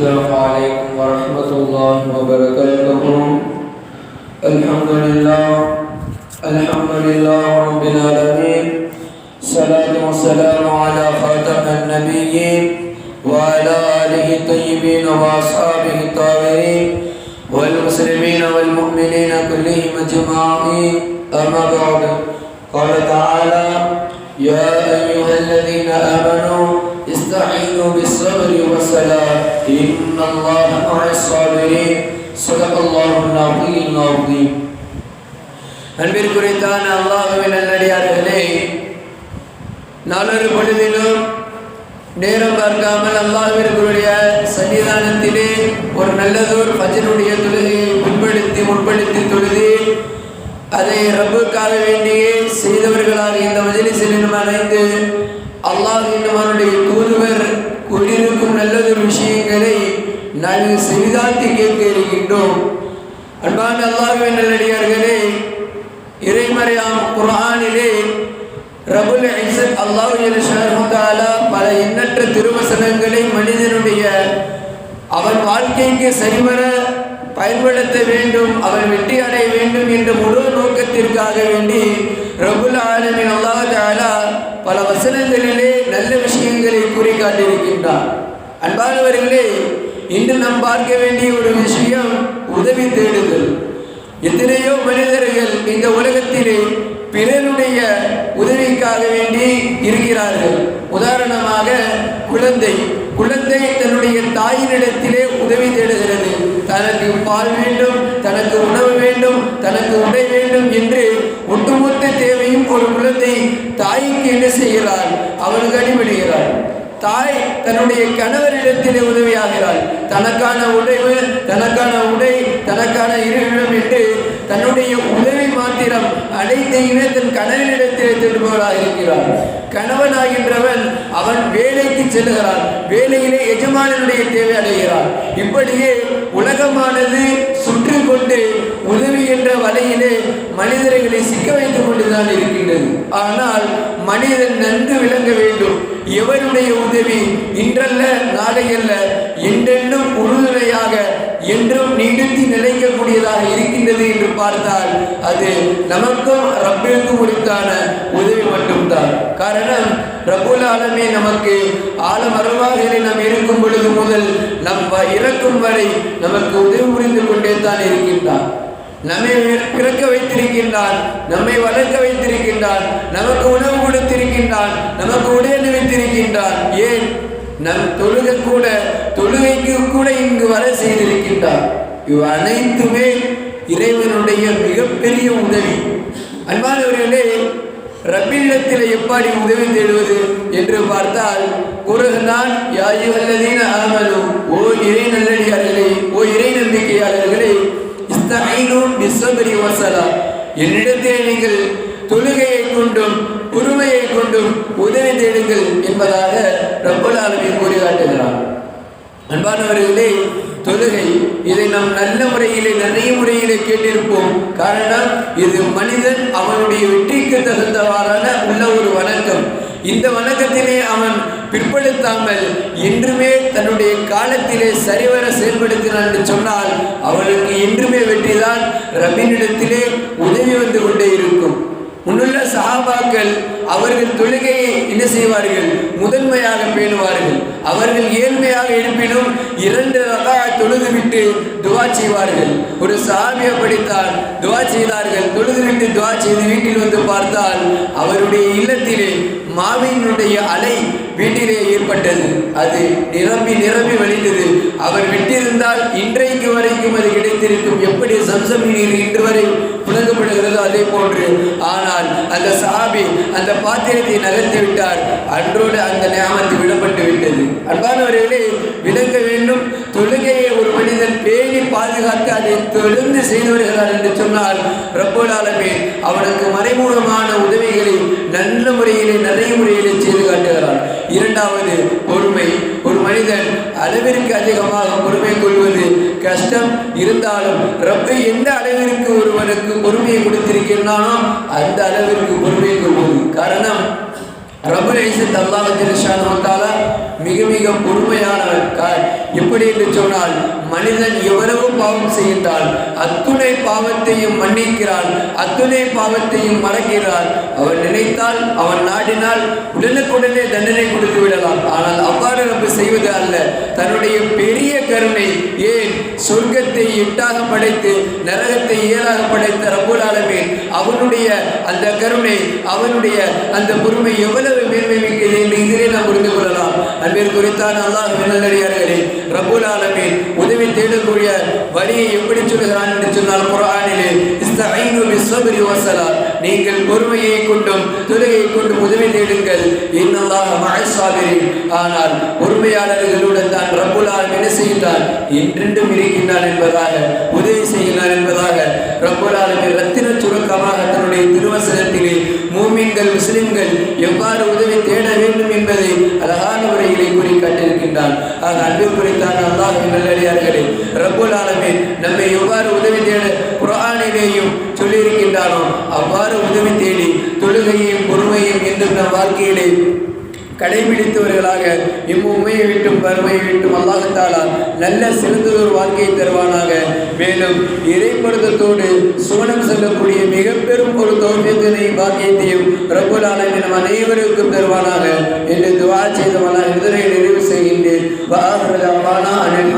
السلام عليكم ورحمة الله وبركاته. الحمد لله الحمد لله رب العالمين. الصلاة والسلام على خاتم النبيين وعلى آله الطيبين وأصحابه الطاهرين والمسلمين والمؤمنين كلهم أجمعين. أما بعد قال تعالى يا أيها الذين آمنوا استعينوا بالصبر والصلاة. إن الله مع الصابرين صدق الله العظيم العظيم அன்பிற்குறித்தான அல்லாஹுவின் நல்லடியார்களே நாளொரு பொழுதிலும் நேரம் பார்க்காமல் அல்லாஹிற்குரிய சன்னிதானத்திலே ஒரு நல்லதொரு பஜனுடைய தொழுகையை முன்படுத்தி முன்படுத்தி தொழுது அதை ரப்புக்காக வேண்டியே செய்தவர்களாக இந்த மஜலிசில் இன்னும் அணைந்து அல்லாஹ் இன்னும் அவனுடைய தூதுவர் கூறியிருக்கும் நல்லதொரு விஷயங்களை நாங்கள் செவிதாத்தி கேட்க இருக்கின்றோம். அன்பான அல்லாஹுவின் நல்லடியார்களே இறைமறையாம் குரானிலே ரபுல் ஐசத் அல்லாஹ் ஜல்லஷானஹு பல எண்ணற்ற திருவசனங்களை மனிதனுடைய அவன் வாழ்க்கைக்கு சரிவர பயன்படுத்த வேண்டும் அவன் வெற்றி அடைய வேண்டும் என்ற முழு நோக்கத்திற்காக வேண்டி ரபுல் ஆலமின் அல்லாஹாலா பல வசனங்களிலே நல்ல விஷயங்களை கூறி காட்டியிருக்கின்றான். அன்பானவர்களே இன்று நாம் பார்க்க வேண்டிய ஒரு விஷயம் உதவி தேடுதல். எத்தனையோ மனிதர்கள் இந்த உலகத்திலே பிறருடைய உதவிக்காக வேண்டி இருக்கிறார்கள். உதாரணமாக குழந்தை. குழந்தை தன்னுடைய தாயினிடத்திலே உதவி தேடுகிறது. தனக்கு பால் வேண்டும் தனக்கு உணவு வேண்டும் தனக்கு உடை வேண்டும் என்று ஒட்டுமொத்த தேவையும் ஒரு குழந்தை தாய்க்கு என்ன செய்கிறார் அவனுக்கு அடிபடுகிறார் தாய் தன்னுடைய கணவரிடத்திலே உதவியாகிறாள். தனக்கான உடைவு தனக்கான உடை தனக்கான இருவிடம் என்று தன்னுடைய உதவி மாத்திரம் அனைத்தையுமே தன் கணவனிடத்திலே தேடுபவராக இருக்கிறார் கணவனாகின்றவன் அவன் வேலைக்கு செல்லுகிறான். வேலையிலே எஜமானனுடைய தேவை அடைகிறான். இப்படியே உலகமானது சுற்றி கொண்டு உதவி என்ற வலையிலே மனிதர்களை சிக்க வைத்துக் கொண்டுதான் இருக்கின்றது. ஆனால் மனிதன் நன்கு விளங்க வேண்டும். எவருடைய உதவி இன்றல்ல நாளையல்ல என்றென்றும் உறுதுணையாக என்றும் நீடித்து நிலைக்கக்கூடியதாக இருக்கின்றது என்று பார்த்தால் அது நமக்கும் ரப்பிற்கும் உரித்தான உதவி மட்டும்தான். காரணம் ரபுல் ஆலமே நமக்கு ஆழமரவாகலை நாம் இருக்கும் பொழுது முதல் நம் இறக்கும் வரை நமக்கு உதவி புரிந்து கொண்டே தான் இருக்கின்றான். நம்மை பிறக்க வைத்திருக்கின்றான் நம்மை வளர்க்க வைத்திருக்கின்றான் நமக்கு உணவு கொடுத்திருக்கின்றான் நமக்கு உடை வைத்திருக்கின்றான் ஏன்? நம் தொழுகை கூட தொழுகைக்கு கூட இங்கு வர செய்திருக்கின்றான் இவ் அனைத்துமே இறைவனுடைய மிகப்பெரிய உதவி. அன்பானவர்களே ரப்பினிடத்தில் எப்படி உதவி தேடுவது என்று பார்த்தால் குருகனான் யாயுவல்லதீன ஆமனு ஓ இறை நல்லடியார்களே ஓ இறை நம்பிக்கையாளர்களே இஸ்தஈனும் பிஸ்ஸப்ரி வசலா. என்னிடத்தே நீங்கள் தொழுகையை கொண்டும் உரிமையை கொண்டும் உதவி தேடுங்கள் என்பதாக ரப்பலாலுமே கூறி காட்டுகிறார். அன்பானவர்களே தொழுகை இதை நாம் நல்ல முறையிலே நிறைய முறையிலே கேட்டிருப்போம். காரணம் இது மனிதன் அவனுடைய வெற்றிக்கு தகுந்தவாறான உள்ள ஒரு வணக்கம். இந்த வணக்கத்திலே அவன் பிற்படுத்தாமல் என்றுமே தன்னுடைய காலத்திலே சரிவர செயல்படுத்தினான் என்று சொன்னால் அவளுக்கு என்றுமே வெற்றிதான் ரபினிடத்திலே உதவி வந்து கொண்டே இருக்கும். முன்னுள்ள சஹாபாக்கள் அவர்கள் தொழுகையை என்ன செய்வார்கள்? முதன்மையாக பேணுவார்கள். அவர்கள் ஏழ்மையாக இருப்பினும் இரண்டு ரகா தொழுது விட்டு துவா செய்வார்கள். ஒரு சஹாபியை படித்தால் துவா செய்தார்கள். தொழுது விட்டு துவா செய்து வீட்டில் வந்து பார்த்தால் அவருடைய இல்லத்திலே மாவியினுடைய அலை வீட்டிலே ஏற்பட்டது. அது நிரம்பி நிரம்பி வழிந்தது. அவர் விட்டிருந்தால் இன்றைக்கு வரைக்கும் அது கிடைத்திருக்கும். எப்படி சம்சம் நீர் இன்று வரை புழங்கப்படுகிறதோ அதே போன்று. ஆனால் அந்த சாபி அந்த பாத்திரத்தை நகர்த்தி விட்டார். அன்றோடு அந்த ஞாபகத்து விடப்பட்டு விட்டது. அன்பானவர்களே விலங்கு வேண்டும் தொழுகையை ஒரு மனிதன் பேணி பாதுகாத்து அதை தொடர்ந்து செய்து வருகிறார் என்று சொன்னால் பிரபுலாலமே அவனுக்கு மறைமுகமான உதவிகளை நல்ல முறையிலே நிறைய முறையிலே செய்து காட்டுகிறான் இரண்டாவது பொறுமை. ஒரு மனிதன் அளவிற்கு அதிகமாக பொறுமை கொள்வது கஷ்டம். இருந்தாலும் ரப்பை எந்த அளவிற்கு ஒருவனுக்கு பொறுமையை கொடுத்திருக்கிறானோ அந்த அளவிற்கு பொறுமை கொள்வது காரணம். ரபுல் ஐசத் அல்லாஹ் மிக மிக பொறுமையானவர் எப்படி என்று சொன்னால் மனிதன் எவ்வளவு பாவம் செய்கின்றான் அத்துணை பாவத்தையும் மன்னிக்கிறான் அத்துணை பாவத்தையும் மறக்கிறான். அவன் நினைத்தால் அவன் நாடினால் உடனுக்குடனே தண்டனை கொடுத்து விடலாம். ஆனால் அவ்வாறு ரப்பு செய்வது அல்ல. தன்னுடைய பெரிய கருணை ஏன் சொர்க்கத்தை எட்டாக படைத்து நரகத்தை ஏழாக படைத்த ரப்புல் ஆலமீன் அவனுடைய அந்த கருணை அவனுடைய அந்த பொறுமை எவ்வளவு மேன்மை மிக்கது என்று இதிலே நாம் புரிந்து கொள்ளலாம். அன்பில் குறித்தான் அல்லாஹ் நல்லடியார்களே ரபுல் ஆலமீன் உதவி தேடக்கூடிய வழியை எப்படி சொல்லுகிறான் என்று சொன்னால் குரானிலே இஸ்தஈனு பிஸ்ஸப்ரி வஸ்ஸலாத் நீங்கள் பொறுமையை கொண்டும் தொழுகையை கொண்டும் உதவி தேடுங்கள். இன்னல்லாஹ மஅஸ் ஆனால் பொறுமையாளர்களுடன் தான் ரப்புல் என்ன செய்கின்றான்? என்றென்றும் இருக்கின்றான் என்பதாக உதவி செய்கிறான் என்பதாக ரப்புல் ரத்தின சுருக்கமாக தன்னுடைய திருவசனத்திலே மூமின்கள் முஸ்லிம்கள் எவ்வாறு உதவி தேட வேண்டும் என்பதை அழகான முறையிலே கூறி இருக்கின்றான். ஆக அன்பு குறித்தான் அல்லாஹ் நல்லடியார்களே ரகுல் ஆலமே நம்மை எவ்வாறு உதவி தேட குரானிலேயும் சொல்லியிருக்கின்றானோ அவ்வாறு உதவி தேடி தொழுகையையும் பொறுமையும் என்றும் நம் வாழ்க்கையிலே கடைபிடித்தவர்களாக இம்முமையை விட்டும் வறுமையை விட்டும் அல்லாஹத்தாலா நல்ல சிறந்ததொரு வாழ்க்கையை தருவானாக. மேலும் இறைப்படுத்தத்தோடு சுவனம் செல்லக்கூடிய மிக பெரும் ஒரு தோல்வியத்தினை பாக்கியத்தையும் ரப்புல் நம் அனைவருக்கும் தருவானாக என்று துவா செய்தவனா இதனை நிறைவு செய்கின்றேன். வாஹர் அவானா அனில்